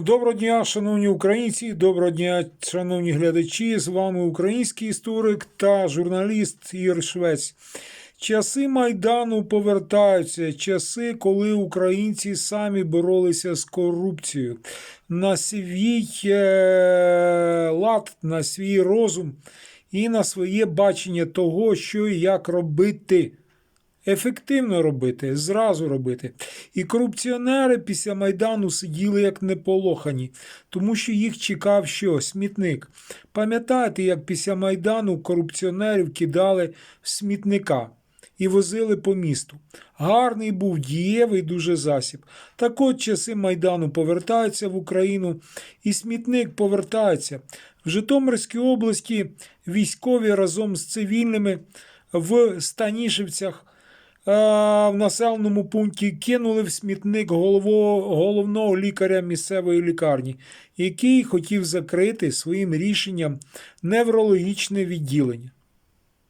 Доброго дня, шановні українці, доброго дня, шановні глядачі. З вами український історик та журналіст Ігор Швець. Часи Майдану повертаються, часи, коли українці самі боролися з корупцією. На свій е, лад, на свій розум і на своє бачення того, що і як робити. Ефективно робити, зразу робити. І корупціонери після Майдану сиділи як неполохані, тому що їх чекав що? Смітник. Пам'ятаєте, як після Майдану корупціонерів кидали в смітника і возили по місту. Гарний був дієвий дуже засіб. Так от часи Майдану повертаються в Україну, і смітник повертається. В Житомирській області військові разом з цивільними в Станішівцях в населеному пункті кинули в смітник голового, головного лікаря місцевої лікарні, який хотів закрити своїм рішенням неврологічне відділення.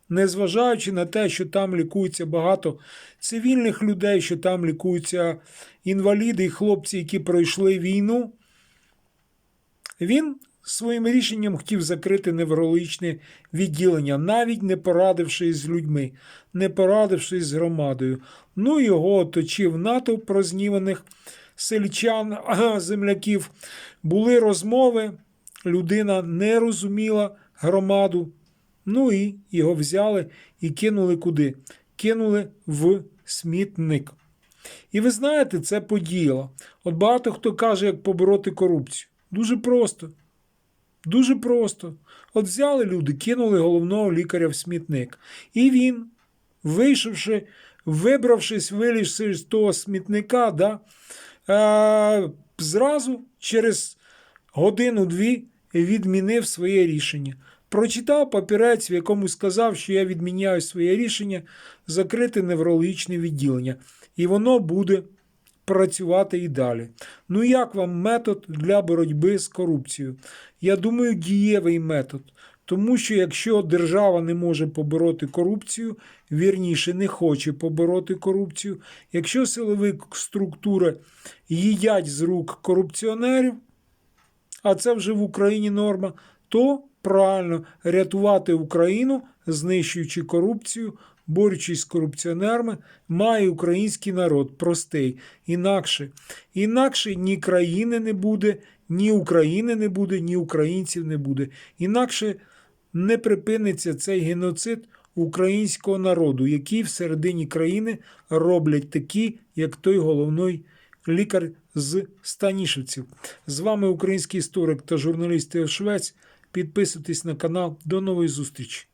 Незважаючи на те, що там лікується багато цивільних людей, що там лікуються інваліди і хлопці, які пройшли війну, він своїм рішенням хотів закрити неврологічне відділення, навіть не порадившись з людьми, не порадившись з громадою. Ну, його оточив натовп розніваних сельчан, земляків. Були розмови, людина не розуміла громаду. Ну і його взяли і кинули куди? Кинули в смітник. І ви знаєте, це подіяло. От багато хто каже, як побороти корупцію. Дуже просто. Дуже просто. От взяли люди, кинули головного лікаря в смітник. І він, вийшовши, вибравшись, вилізши з того смітника, да, е, зразу через годину-дві відмінив своє рішення. Прочитав папірець, в якому сказав, що я відміняю своє рішення закрити неврологічне відділення. І воно буде працювати і далі. Ну як вам метод для боротьби з корупцією? Я думаю, дієвий метод. Тому що якщо держава не може побороти корупцію, вірніше не хоче побороти корупцію, якщо силові структури їдять з рук корупціонерів, а це вже в Україні норма, то правильно рятувати Україну, знищуючи корупцію, борючись з корупціонерами, має український народ простий. Інакше, інакше ні країни не буде, ні України не буде, ні українців не буде. Інакше не припиниться цей геноцид українського народу, який всередині країни роблять такі, як той головний лікар з Станішівців. З вами український історик та журналіст Швець. Підписуйтесь на канал. До нової зустрічі!